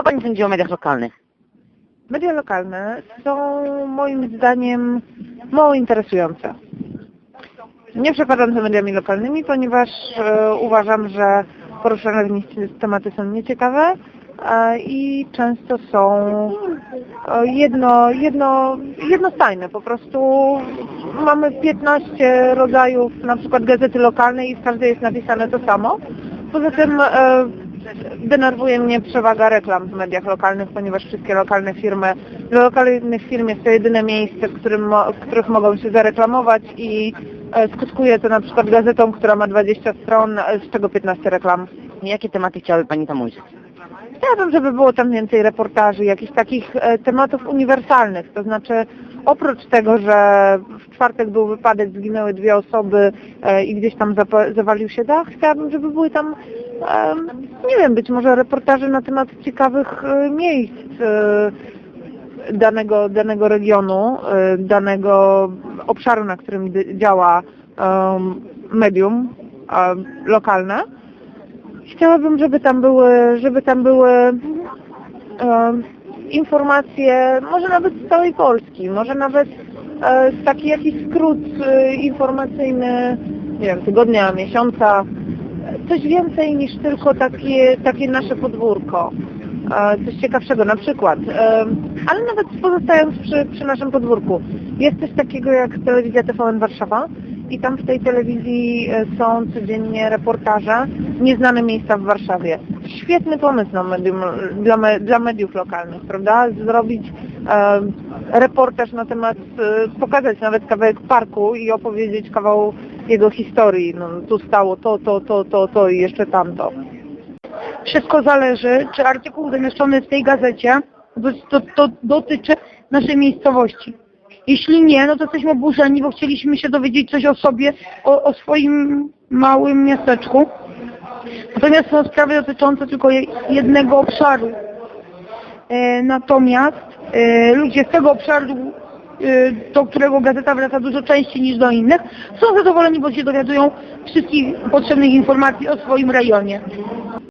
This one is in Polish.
Co Pani sądzi o mediach lokalnych? Media lokalne są moim zdaniem mało interesujące. Nie przepadam za mediami lokalnymi, ponieważ e, uważam, że poruszane w nich tematy są nieciekawe e, i często są e, jedno, jedno, jednostajne. Po prostu mamy 15 rodzajów na przykład gazety lokalnej i w każdej jest napisane to samo. Poza tym e, denerwuje mnie przewaga reklam w mediach lokalnych, ponieważ wszystkie lokalne firmy, dla lokalnych firm jest to jedyne miejsce, w którym, w których mogą się zareklamować i e, skutkuje to na przykład gazetą, która ma 20 stron, e, z czego 15 reklam. Jakie tematy chciałaby Pani tam ujrzeć? Chciałabym, żeby było tam więcej reportaży, jakichś takich e, tematów uniwersalnych, to znaczy oprócz tego, że w czwartek był wypadek, zginęły dwie osoby e, i gdzieś tam zawalił się dach, chciałabym, żeby były tam, nie wiem, być może reportaże na temat ciekawych e, miejsc danego, danego regionu, danego obszaru, na którym działa medium lokalne. Chciałabym, żeby tam były, żeby tam były em, informacje, może nawet z całej Polski, może nawet e, taki jakiś skrót e, informacyjny, nie wiem, tygodnia, miesiąca, coś więcej niż tylko takie, takie nasze podwórko. E, Coś ciekawszego, na przykład, ale nawet pozostając przy, przy naszym podwórku, jest coś takiego jak telewizja TVN Warszawa i tam w tej telewizji e, są codziennie reportaże nieznane miejsca w Warszawie. Świetny pomysł na medium, dla, me, dla mediów lokalnych, prawda? Zrobić e, reportaż na temat, e, pokazać nawet kawałek parku i opowiedzieć kawał jego historii. No, tu stało to, to, to, to, to i jeszcze tamto. Wszystko zależy, czy artykuł zamieszczony w tej gazecie to, to, to dotyczy naszej miejscowości. Jeśli nie, no to jesteśmy oburzeni, bo chcieliśmy się dowiedzieć coś o sobie, o, o swoim małym miasteczku. Natomiast są sprawy dotyczące tylko je- jednego obszaru. E, natomiast e, ludzie z tego obszaru, e, do którego gazeta wraca dużo częściej niż do innych, są zadowoleni, bo się dowiadują wszystkich potrzebnych informacji o swoim rejonie.